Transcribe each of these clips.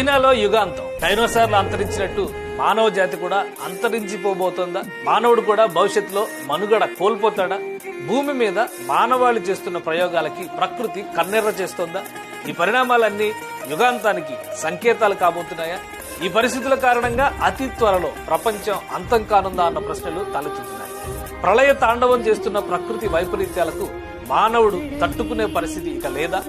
చైనాలో యుగాంతం. డైనోసార్లు అంతరించినట్టు మానవ జాతి కూడా అంతరించిపోబోతోందా? మానవుడు కూడా భవిష్యత్తులో మనుగడ కోల్పోతాడా? భూమి మీద మానవాళి చేస్తున్న ప్రయోగాలకి ప్రకృతి కన్నెర్ర చేస్తోందా? ఈ పరిణామాలన్నీ యుగాంతానికి సంకేతాలు కాబోతున్నాయా? ఈ పరిస్థితుల కారణంగా అతి త్వరలో ప్రపంచం అంతం కానుందా అన్న ప్రశ్నలు తలెత్తుతున్నాయి. ప్రళయ తాండవం చేస్తున్న ప్రకృతి వైపరీత్యాలకు మానవుడు తట్టుకునే పరిస్థితి ఇక లేదా?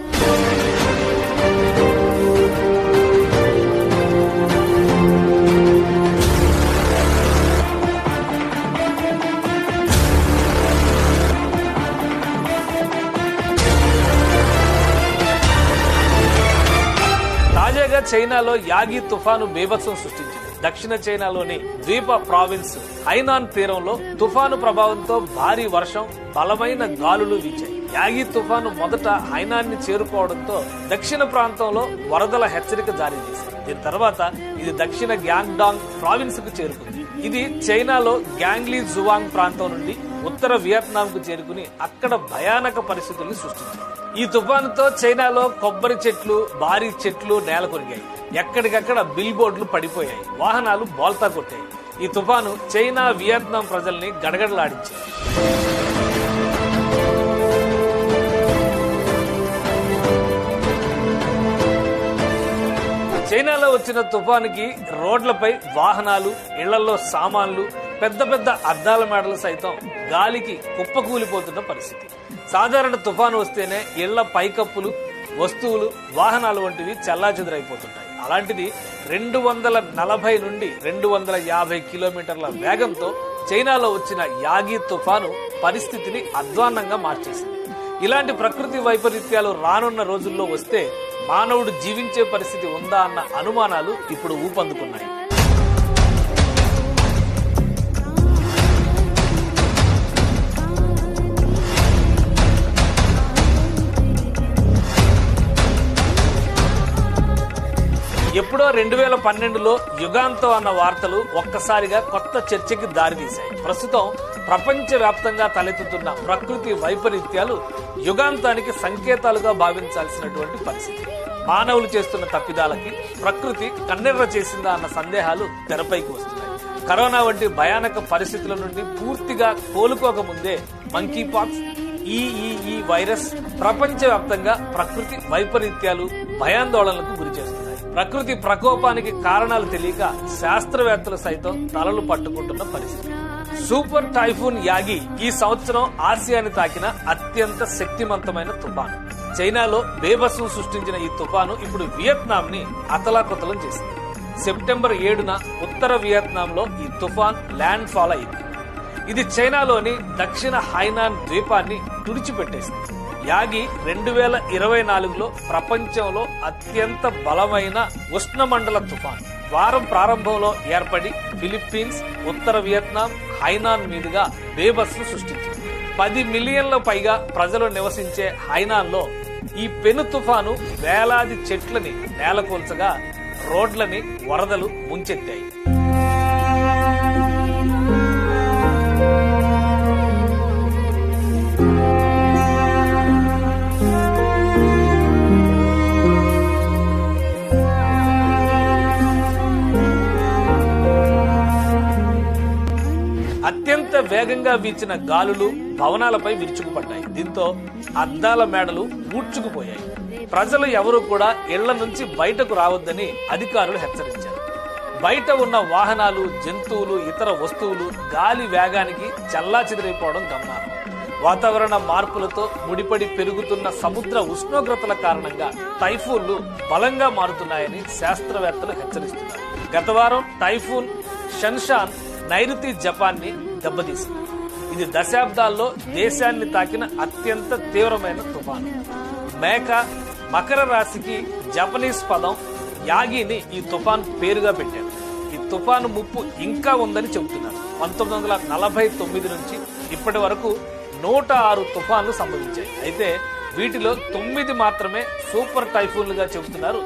చైనాలో యాగి తుఫాను బీభత్సం సృష్టించింది. దక్షిణ చైనాలోని ద్వీప ప్రావిన్స్ హైనాన్ తీరంలో తుఫాను ప్రభావంతో భారీ వర్షం బలమైన గాలులు వీచాయి. యాగి తుఫాను మొదట హైనాన్ని చేరుకోవడంతో దక్షిణ ప్రాంతంలో వరదల హెచ్చరిక జారీ చేసింది. దీని తర్వాత ఇది దక్షిణ గ్యాంగ్డాంగ్ ప్రావిన్స్కు చేరుకుంది. ఇది చైనాలో గ్యాంగ్లీ జువాంగ్ ప్రాంతం నుండి ఉత్తర వియత్నాంకు చేరుకుని అక్కడ భయానక పరిస్థితుల్ని సృష్టించింది. ఈ తుఫానుతో చైనాలో కొబ్బరి చెట్లు భారీ చెట్లు నేల కొరిగాయి. ఎక్కడికక్కడ బిల్ బోర్డులు పడిపోయాయి. వాహనాలు బోల్తా కొట్టాయి. ఈ తుఫాను చైనా వియత్నాం ప్రజల్ని గడగడలాడించింది. చైనాలో వచ్చిన తుఫానుకి రోడ్లపై వాహనాలు ఇళ్ళలో సామాన్లు పెద్ద పెద్ద అద్దాల మేడలు సైతం గాలికి కుప్పకూలిపోతున్న పరిస్థితి. సాధారణ తుఫాను వస్తేనే ఇళ్ళ పైకప్పులు వస్తువులు వాహనాలు వంటివి చల్లాచెదురైపోతుంటాయి. అలాంటిది రెండు వందల నలభై నుండి రెండు వందల యాభై కిలోమీటర్ల వేగంతో చైనాలో వచ్చిన యాగి తుఫాను పరిస్థితిని అధ్వాన్నంగా మార్చేసింది. ఇలాంటి ప్రకృతి వైపరీత్యాలు రానున్న రోజుల్లో వస్తే మానవుడు జీవించే పరిస్థితి ఉందా అన్న అనుమానాలు ఇప్పుడు ఊపందుకున్నాయి. రెండు వేల పన్నెండులో యుగాంతం అన్న వార్తలు ఒక్కసారిగా కొత్త చర్చకి దారితీశాయి. ప్రస్తుతం ప్రపంచ వ్యాప్తంగా తలెత్తుతున్న ప్రకృతి వైపరీత్యాలు యుగాంతానికి సంకేతాలుగా భావించాల్సినటువంటి పరిస్థితి. మానవులు చేస్తున్న తప్పిదాలకి ప్రకృతి కన్నెర్ర చేసిందా అన్న సందేహాలు తెరపైకి వస్తున్నాయి. కరోనా వంటి భయానక పరిస్థితుల నుండి పూర్తిగా కోలుకోకముందే మంకీ పాక్స్ ఈఈఈ వైరస్ ప్రపంచవ్యాప్తంగా ప్రకృతి వైపరీత్యాలు భయాందోళనలకు గురిచేస్తుంది ప్రకృతి ప్రకోపానికి కారణాలు తెలియక శాస్త్రవేత్తలు సైతం తలలు పట్టుకుంటున్న పరిస్థితి. సూపర్ టైఫూన్ యాగి ఈ సంవత్సరం ఆసియాని తాకిన అత్యంత శక్తివంతమైన తుఫాను. చైనాలో బేబస్సు సృష్టించిన ఈ తుఫాను ఇప్పుడు వియత్నాం ని అతలాకుతలం చేసింది. సెప్టెంబర్ ఏడున ఉత్తర వియత్నాంలో ఈ తుఫాన్ ల్యాండ్ ఫాల్ అయింది. ఇది చైనాలోని దక్షిణ హైనాన్ ద్వీపాన్ని తుడిచిపెట్టేసింది. యాగి రెండు వేల ఇరవై నాలుగులో ప్రపంచంలో అత్యంత బలమైన ఉష్ణమండల తుఫాన్. వారం ప్రారంభంలో ఏర్పడి ఫిలిప్పీన్స్ ఉత్తర వియత్నాం హైనాన్ మీదుగా బేబస్ను సృష్టించింది. పది మిలియన్ల పైగా ప్రజలు నివసించే హైనాన్లో ఈ పెను తుఫాను వేలాది చెట్లని నేలకూల్చగా రోడ్లని వరదలు ముంచెత్తాయి. అత్యంత వేగంగా వీచిన గాలులు భవనాలపై విరుచుకుపడ్డాయి. దీంతో అద్దాల మేడలు ఊడ్చుకుపోయాయి. ప్రజలు ఎవరూ కూడా ఇళ్ళ నుంచి బయటకు రావద్దని అధికారులు హెచ్చరించారు. బయట ఉన్న వాహనాలు జంతువులు ఇతర వస్తువులు గాలి వేగానికి చెల్లాచెదిరైపోవడం గమనార్హం. వాతావరణ మార్పులతో ముడిపడి పెరుగుతున్న సముద్ర ఉష్ణోగ్రతల కారణంగా టైఫూన్లు బలంగా మారుతున్నాయని శాస్త్రవేత్తలు హెచ్చరిస్తున్నారు. గత వారం టైఫూన్ షన్షాన్ నైరుతి జపాన్ని దెబ్బతీసింది. ఇది దశాబ్దాల్లో దేశాన్ని తాకిన అత్యంత తీవ్రమైన తుఫాను. మేక మకర రాశికి జపనీస్ పదం యాగిని ఈ తుఫాన్ పేరుగా పెట్టారు. ఈ తుఫాను ముప్పు ఇంకా ఉందని చెబుతున్నారు. పంతొమ్మిది వందల నలభై తొమ్మిది నుంచి ఇప్పటి వరకు నూట ఆరు తుఫాన్లు సంభవించాయి. అయితే వీటిలో తొమ్మిది మాత్రమే సూపర్ టైఫూన్లుగా చెబుతున్నారు